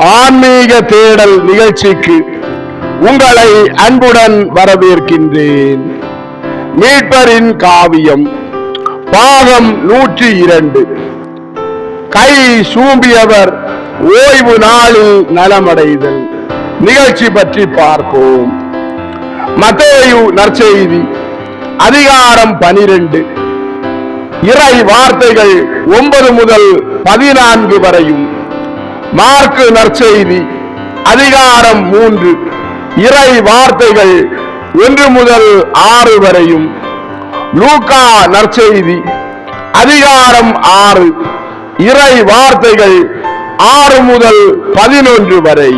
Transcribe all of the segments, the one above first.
ஆன்மீக தேடல் நிகழ்ச்சிக்கு உங்களை அன்புடன் வரவேற்கின்றேன். மீட்பரின் காவியம் பாகம் நூற்றி இரண்டு. கை சூம்பியவர் ஓய்வு நாளில் நலமடைதல். நிகழ்ச்சி பற்றி பார்ப்போம். மத்தேயு நற்செய்தி அதிகாரம் பனிரெண்டு. இறை வார்த்தைகள் ஒன்பது முதல் பதினான்கு வரையும். மார்க்கு நற்செய்தி அதிகாரம் மூன்று. இறை வார்த்தைகள் ஒன்று முதல் ஆறு வரையும். லூகா நற்செய்தி அதிகாரம் ஆறு. இறை வார்த்தைகள் ஆறு முதல் பதினொன்று வரை.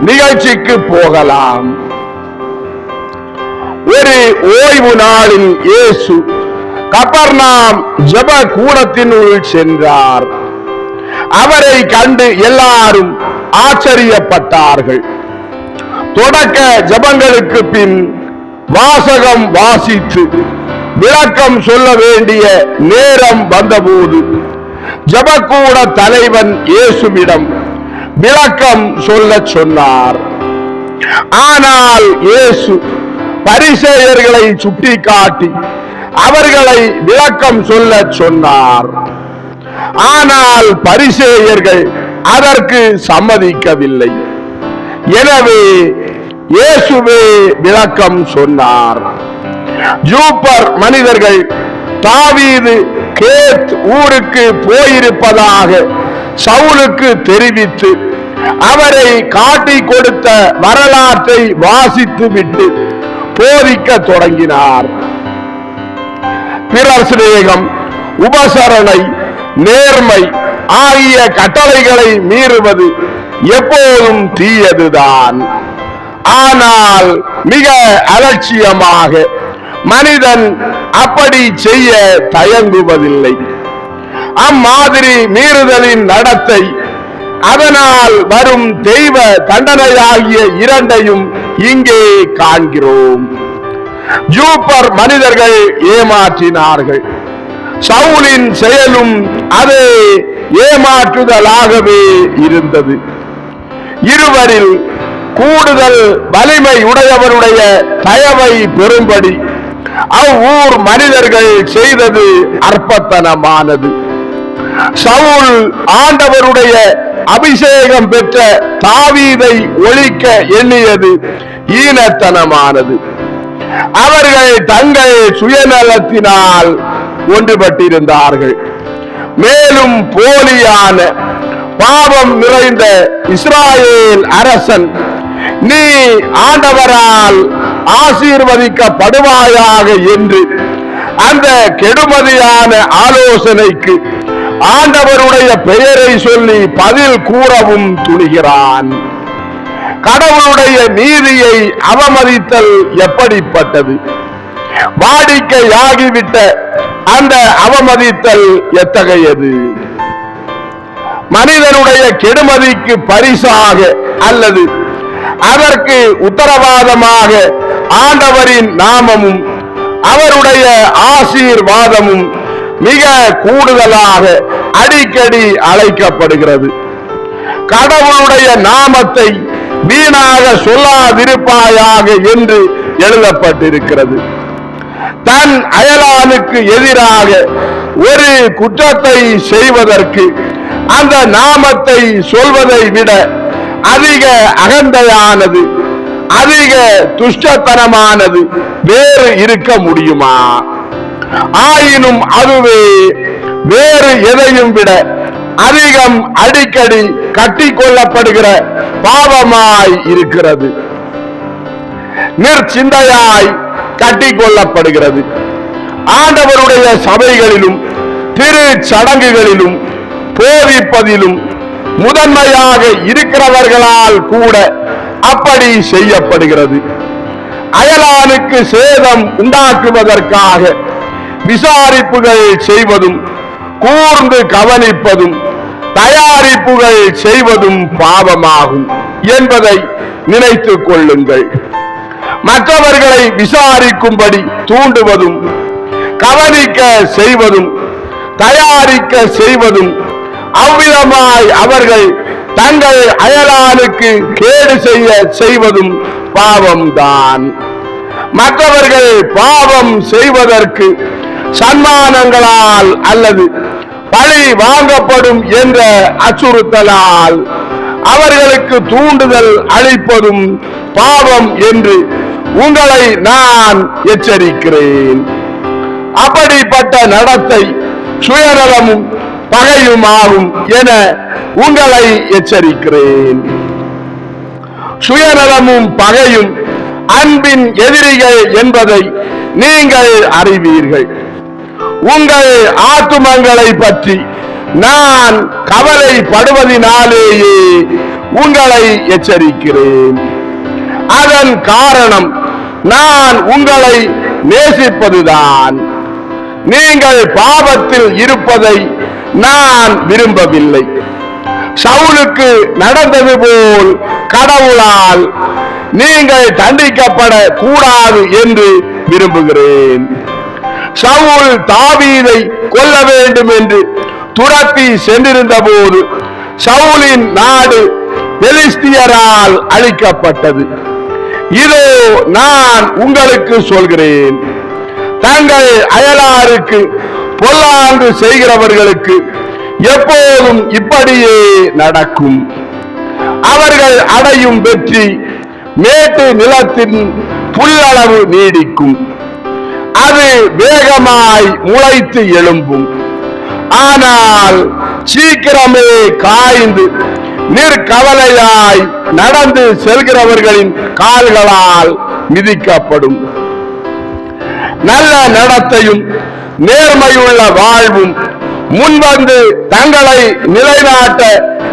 நிகழ்ச்சிக்கு போகலாம். ஒரு ஓய்வு நாளில் இயேசு கபர்நாம் ஜப கூடத்தினுள் சென்றார். அவரை கண்டு எல்லாரும் ஆச்சரியப்பட்டார்கள். தொடக்க ஜபங்களுக்கு பின் வாசகம் வாசித்து விளக்கம் சொல்ல வேண்டிய நேரம் வந்தபோது ஜபக்கூட தலைவன் இயேசுவிடம் விளக்கம் சொல்ல சொன்னார். ஆனால் இயேசு பரிசேயர்களை சுட்டிக்காட்டி அவர்களை விளக்கம் சொல்ல சொன்னார். ஆனால் பரிசேயர்கள் அதற்கு சம்மதிக்கவில்லை. எனவே இயேசுவே விளக்கம் சொன்னார். ஜூப்பர் மனிதர்கள் தாவீது கேத் ஊருக்கு போயிருப்பதாக சவுலுக்கு தெரிவித்து அவரை காட்டிக் கொடுத்த வரலாற்றை வாசித்து விட்டு போதிக்க தொடங்கினார். பிறர் சிநேகம் உபசரணை நேர்மை ஆகிய கட்டளைகளை மீறுவது எப்போதும் தீயதுதான். ஆனால் மிக அலட்சியமாக மனிதன் அப்படி செய்ய தயங்குவதில்லை. அம்மாதிரி மீறுதலின் நடத்தை அதனால் வரும் தெய்வ தண்டனையாகிய இரண்டையும் இங்கே காண்கிறோம். ஜூப்பர் மனிதர்கள் ஏமாற்றினார்கள். சவுலின் செயலும் அதே ஏமாற்றுதலாகவே இருந்தது. இருவரில் கூடுதல் வலிமை உடையவருடைய தயவை பெறும்படி அவ்வூர் மனிதர்கள் செய்தது அற்பத்தனமானது. சவுல் ஆண்டவருடைய அபிஷேகம் பெற்ற தாவீதை ஒழிக்க எண்ணியது ஈனத்தனமானது. அவர்கள் தங்கள் சுயநலத்தினால் ஒன்றுபட்டிருந்தார்கள். மேலும் போலியான பாவம் நிறைந்த இஸ்ராயேல் அரசன் நீ ஆண்டவரால் ஆசீர்வதிக்கப்படுவாயாக என்று அந்த கெடுமதியான ஆலோசனைக்கு ஆண்டவருடைய பெயரை சொல்லி பதில் கூறவும் துணிகிறான். கடவுளுடைய நீதியை அவமதித்தல் எப்படிப்பட்டது? வாடிக்கையாகிவிட்ட அந்த அவமதித்தல் எத்தகையது? மனிதனுடைய கெடுமதிக்கு பரிசாக அல்லது அதற்கு உத்தரவாதமாக ஆண்டவரின் நாமமும் அவருடைய ஆசீர்வாதமும் மிக கூடுதலாக அடிக்கடி அழைக்கப்படுகிறது. கடவுளுடைய நாமத்தை வீணாக சொல்லாதிருப்பாயாக என்று எழுதப்பட்டிருக்கிறது. தன் அயலானுக்கு எதிராக ஒரு குற்றத்தை செய்வதற்கு அந்த நாமத்தை சொல்வதை விட அதிக அகந்தையானது அதிக துஷ்டத்தனமானது வேறு இருக்க முடியுமா? ஆயினும் அதுவே வேறு எதையும் விட அதிகம் அடிக்கடி கட்டி கொள்ளப்படுகிற பாவமாய் இருக்கிறது. நிர்ச்சிந்தையாய் கட்டி கொள்ளப்படுகிறது ஆண்டவருடைய சபைகளிலும் திரு சடங்குகளிலும் போதிப்பதிலும் முதன்மையாக இருக்கிறவர்களால் கூட அப்படி செய்யப்படுகிறது. அயலானுக்கு சேதம் உண்டாக்குவதற்காக விசாரிப்புகள் செய்வதும் கூர்ந்து கவனிப்பதும் தயாரிப்புகள் செய்வதும் பாவமாகும் என்பதை நினைத்துக் கொள்ளுங்கள். மற்றவர்களை விசாரிக்கும்படி தூண்டுவதும் கவனிக்க செய்வதும் தயாரிக்க செய்வதும் அவ்விதமாய் அவர்கள் தங்கள் அயலானுக்கு கேடு செய்ய செய்வதும் பாவம்தான். மற்றவர்கள் பாவம் செய்வதற்கு சன்மானங்களால் அல்லது பழி வாங்கப்படும் என்ற அச்சுறுத்தலால் அவர்களுக்கு தூண்டுதல் அளிப்பதும் பாவம் என்று உங்களை நான் எச்சரிக்கிறேன். அப்படிப்பட்ட நடத்தை சுயநலமும் பகையுமாகும் என உங்களை எச்சரிக்கிறேன். சுயநலமும் பகையும் அன்பின் எதிரிகள் என்பதை நீங்கள் அறிவீர்கள். உங்கள் ஆத்துமங்களை பற்றி நான் கவலைப்படுவதினாலேயே உங்களை எச்சரிக்கிறேன். அதன் காரணம் நான் உங்களை நேசிப்பதுதான். நீங்கள் பாவத்தில் இருப்பதை நான் விரும்பவில்லை. சவுலுக்கு நடந்தது போல் கடவுளால் நீங்கள் தண்டிக்கப்பட கூடாது என்று விரும்புகிறேன். சவுல் தாவீதை கொல்ல வேண்டும் என்று துரத்தி சென்றிருந்த போது சவுலின் நாடு பெலிஸ்தியரால் அழிக்கப்பட்டது. இதோ நான் உங்களுக்கு சொல்கிறேன். தங்கள் அயலாருக்கு பொல்லாங்கு செய்கிறவர்களுக்கு எப்போதும் இப்படியே நடக்கும். அவர்கள் அடையும் வெற்றி மேட்டு நிலத்தின் புல்லளவு நீடிக்கும். அது வேகமாய் முளைத்து எழும்பும். ஆனால் சீக்கிரமே காய்ந்து நிற்கவலையாய் நடந்து செல்கிறவர்களின் கால்களால் மிதிக்கப்படும். நல்ல நடத்தையும் நேர்மையுள்ள வாழ்வும் முன்வந்து தங்களை நிலைநாட்ட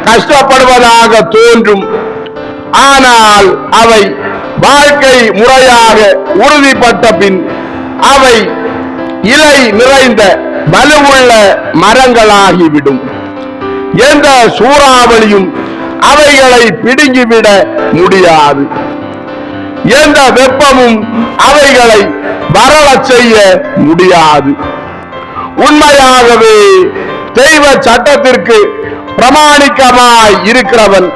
கஷ்டப்படுவதாக தோன்றும். ஆனால் அவை வாழ்க்கை முறையாக உறுதிப்பட்ட பின் அவை இலை நிறைந்த வலுவுள்ள மரங்களாகிவிடும். எந்த சூறாவளியும் அவைகளை பிடுங்கிவிட முடியாது. எந்த வெப்பமும் அவைகளை வரலச் செய்ய முடியாது. உண்மையாகவே தெய்வ சட்டத்திற்கு பிரமாணிக்கமாய் இருக்கிறவன்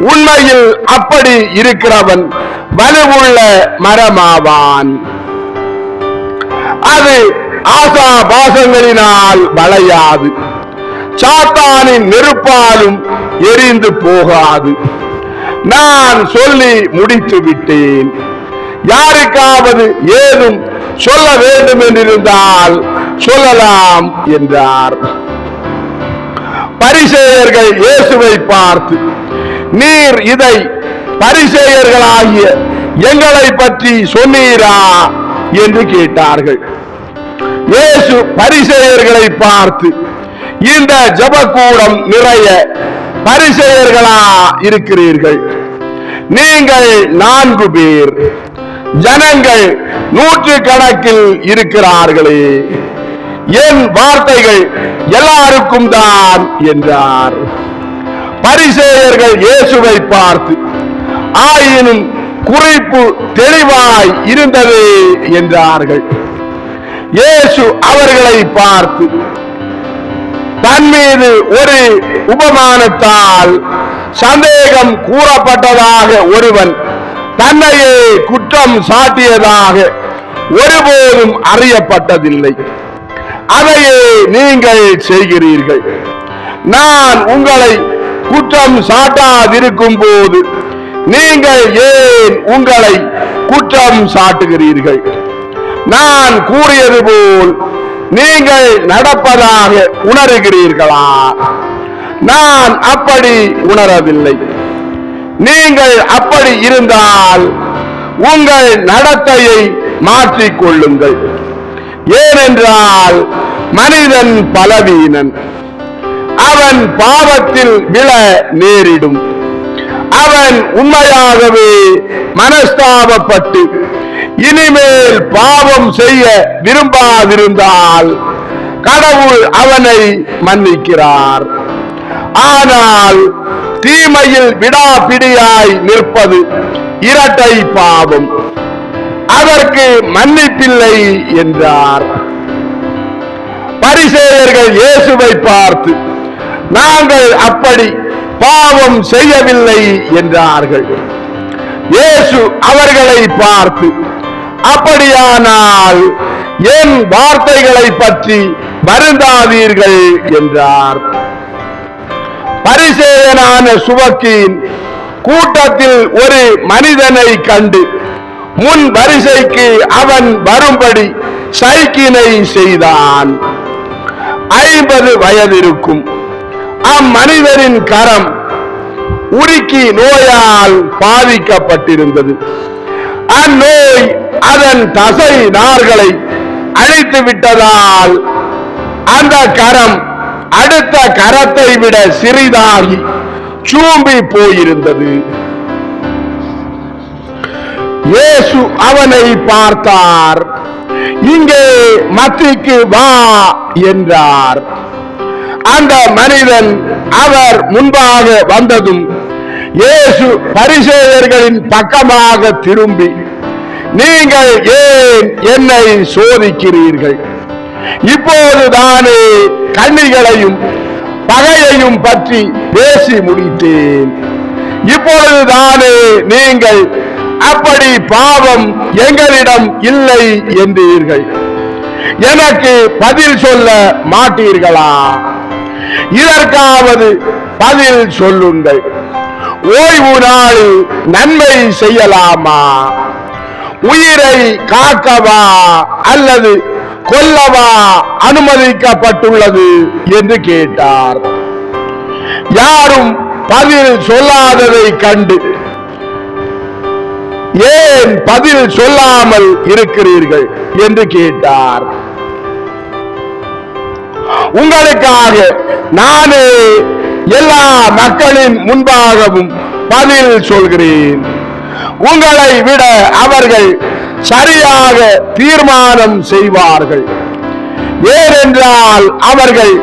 உண்மையில் அப்படி இருக்கிறவன் வலுவுள்ள மரமாவான். அது ஆசா பாசங்களினால் வளையாது. சாத்தானின் நெருப்பாலும் எரிந்து போகாது. நான் சொல்லி முடித்து விட்டேன். யாருக்காவது ஏதும் சொல்ல வேண்டும் என்றிருந்தால் சொல்லலாம் என்றார். பரிசேயர்கள் இயேசுவை பார்த்து நீர் இதை பரிசேயர்களாகிய எங்களை பற்றி சொன்னீரா? என்று கேட்டார்கள். இயேசு பரிசேயர்களை பார்த்து இந்த ஜபக்கூடம் நிறைய பரிசெயர்களா இருக்கிறீர்கள். நீங்கள் நான்கு பேர். ஜனங்கள் நூற்று கணக்கில் இருக்கிறார்களே. என் வார்த்தைகள் எல்லாருக்கும் தான் என்றார். பரிசேயர்கள் இயேசுவை பார்த்து ஆயினும் குறிப்பு தெளிவாய் இருந்தது என்றார்கள். இயேசு அவர்களை பார்த்து தன் மீது ஒரு உபமானத்தால் சந்தேகம் கூறப்பட்டதாக ஒருவன் தன்னையே குற்றம் சாட்டியதாக ஒருபோதும் அறியப்பட்டதில்லை. அதையே நீங்கள் செய்கிறீர்கள். நான் உங்களை குற்றம் சாட்டாதிருக்கும் போது நீங்கள் ஏன் உங்களை குற்றம் சாட்டுகிறீர்கள்? நான் கூறியது போல் நீங்கள் நடப்பதாக உணர்கிறீர்களா? நான் அப்படி உணரவில்லை. நீங்கள் அப்படி இருந்தால் உங்கள் நடத்தையை மாற்றிக் கொள்ளுங்கள். ஏனென்றால் மனிதன் பலவீனன். அவன் பாவத்தில் விழ நேரிடும். அவன் உண்மையாகவே மனஸ்தாபப்பட்டு இனிமேல் பாவம் செய்ய விரும்பாதிருந்தால் கடவுள் அவனை மன்னிக்கிறார். ஆனால் தீமையில் விடாபிடியாய் நிற்பது இரட்டை பாவம். அதற்கு மன்னிப்பில்லை என்றார். பரிசேயர்கள் இயேசுவை பார்த்து நாங்கள் அப்படி பாவம் செய்யவில்லை என்றார்கள். இயேசு அவர்களை பார்த்து அப்படியானால் என் வார்த்தைகளை பற்றி வருந்தாதீர்கள் என்றார். பரிசேயனான சுவக்கின் கூட்டத்தில் ஒரு மனிதனை கண்டு முன் வரிசைக்கு அவன் வரும்படி சைக்கினை செய்தான். ஐம்பது வயதிருக்கும். அம்மனிதரின் கரம் உருக்கி நோயால் பாதிக்கப்பட்டிருந்தது. அந்நோய் அதன் தசை நார்களை அழித்து விட்டதால் அந்த கரம் அடுத்த கரத்தை விட சிறிதாகி சூம்பி போயிருந்தது. இயேசு அவனை பார்த்தார். இங்கே மத்திக்கு வா என்றார். அந்த மனிதன் அவர் முன்பாக வந்ததும் இயேசு பரிசேயர்களின் பக்கமாக திரும்பி நீங்கள் ஏன் என்னை சோதிக்கிறீர்கள்? இப்போது தானே கண்ணிகளையும் பகையையும் பற்றி பேசி முடித்தேன். இப்பொழுதுதானே நீங்கள் அப்படி பாவம் எங்களிடம் இல்லை என்றீர்கள். எனக்கு பதில் சொல்ல மாட்டீர்களா? இதற்காவது பதில் சொல்லுங்கள். ஓய்வு நாளில் நன்மை செய்யலாமா? உயிரை காக்கவா அல்லது கொல்லவா அனுமதிக்கப்பட்டுள்ளது என்று கேட்டார். யாரும் பதில் சொல்லாததை கண்டு ஏன் பதில் சொல்லாமல் இருக்கிறீர்கள்? என்று கேட்டார். உங்களுக்காக நானே எல்லா மக்களின் முன்பாகவும் பதில் சொல்கிறேன். உங்களை விட அவர்கள் சரியாக தீர்மானம் செய்வார்கள். ஏனென்றால் அவர்கள்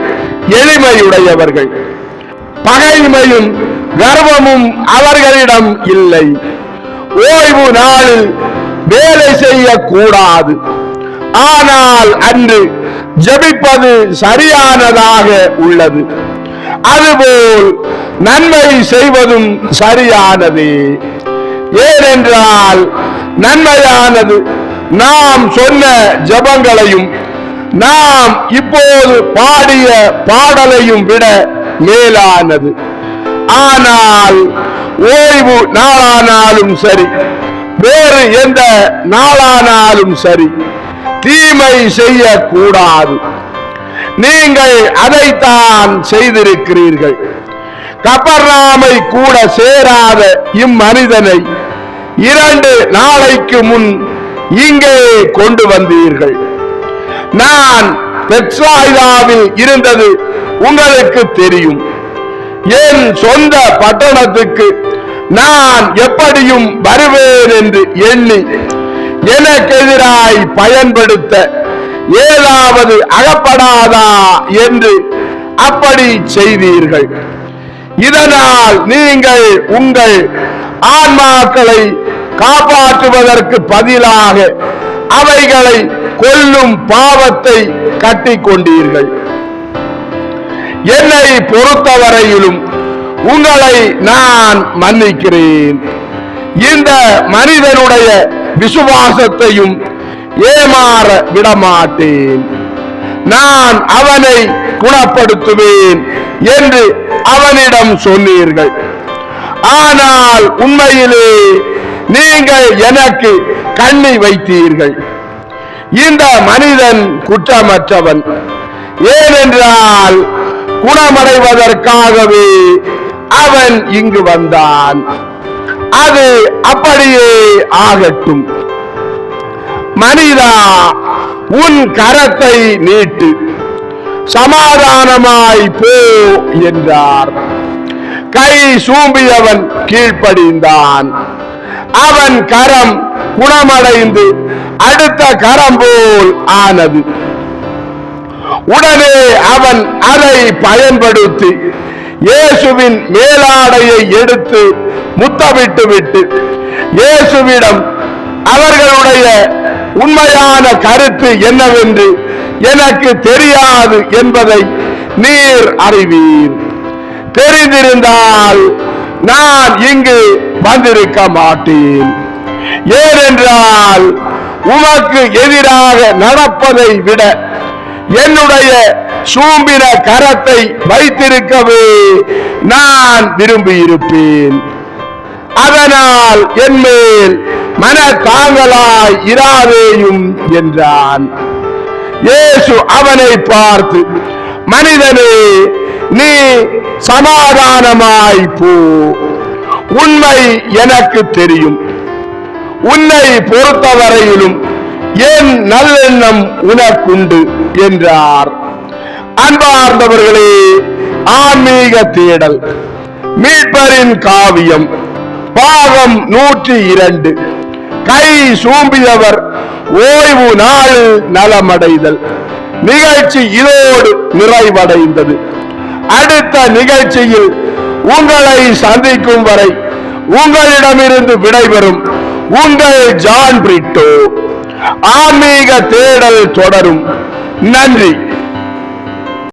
எளிமையுடையவர்கள். பகைமையும் கர்வமும் அவர்களிடம் இல்லை. ஓய்வு நாளில் வேலை செய்யக்கூடாது. ஆனால் அன்று ஜெபிப்பது சரியானதாக உள்ளது. அதுபோல் நன்மை செய்வதும் சரியானது. ஏனென்றால் நன்மையானது நாம் சொன்ன ஜெபங்களையும் நாம் இப்போது பாடிய பாடலையும் விட மேலானது. ஆனால் ஓய்வு நாளானாலும் சரி வேறு எந்த நாளானாலும் சரி தீமை செய்யக்கூடாது. நீங்கள் அதைத்தான் செய்திருக்கிறீர்கள். கபர்நாமை கூட சேராத இம்மனிதனை இரண்டு நாளைக்கு முன் இங்கே கொண்டு வந்தீர்கள். நான் பெட்ராய்தாவில் இருந்தது உங்களுக்கு தெரியும். என் சொந்த பட்டணத்துக்கு நான் எப்படியும் வருவேன் என்று எண்ணி எனக்கு எதிராய் பயன்படுத்த ஏதாவது அகப்படாதா என்று அப்படி செய்தீர்கள். இதனால் நீங்கள் உங்கள் ஆன்மாக்களை காப்பாற்றுவதற்கு பதிலாக அவைகளை கொல்லும் பாவத்தை கட்டிக்கொண்டீர்கள். என்னை பொறுத்தவரையிலும் உங்களை நான் மன்னிக்கிறேன். இந்த மனிதனுடைய விசுவாசத்தையும் ஏமாற விடமாட்டேன். நான் அவனை குணப்படுத்துவேன் என்று அவனிடம் சொன்னீர்கள். ஆனால் உண்மையிலே நீங்கள் எனக்கு கண்ணி வைத்தீர்கள். இந்த மனிதன் குற்றமற்றவன். ஏனென்றால் குணமடைவதற்காகவே அவன் இங்கு வந்தான். அது அப்படியே ஆகட்டும். மனிதா உன் கரத்தை நீட்டு. சமாதானமாய் போ என்றார். கை சூம்பியவன் கீழ்ப்படிந்தான். அவன் கரம் குணமடைந்து அடுத்த கரம் போல் ஆனது. உடனே அவன் அதை பயன்படுத்தி இயேசுவின் மேலாடையை எடுத்து முத்தமிட்டு விட்டு இயேசுவிடம் அவர்களுடைய உண்மையான கருத்து என்னவென்று எனக்கு தெரியாது என்பதை நீர் அறிவீர். தெரிந்திருந்தால் நான் இங்கு வந்திருக்க மாட்டேன். ஏனென்றால் உமக்கு எதிராக நடப்பதை விட என்னுடைய சூம்பின கரத்தை வைத்திருக்கவே நான் விரும்பியிருப்பேன். அதனால் என்மேல் மன தாங்களாய் இராதேயும் என்றான். இயேசு அவனை பார்த்து மனிதனே நீ சமாதானமாய் போ. உண்மை எனக்கு தெரியும். உன்னை பொறுத்தவரையிலும் என் நல்லெண்ணம் உனக்குண்டு என்றார். அன்பார்ந்தவர்களே ஆன்மீக தேடல் மீட்பரின் காவியம் பாகம் நூற்றி இரண்டு. கை சூம்பியவர் ஓய்வு நாள் நலமடைதல். நிகழ்ச்சி இதோடு நிறைவடைந்தது. அடுத்த நிகழ்ச்சியில் உங்களை சந்திக்கும் வரை உங்களிடமிருந்து விடைபெறும் உங்கள் ஜான் பிரிட்டோ. ஆன்மீக தேடல் தொடரும். நன்றி.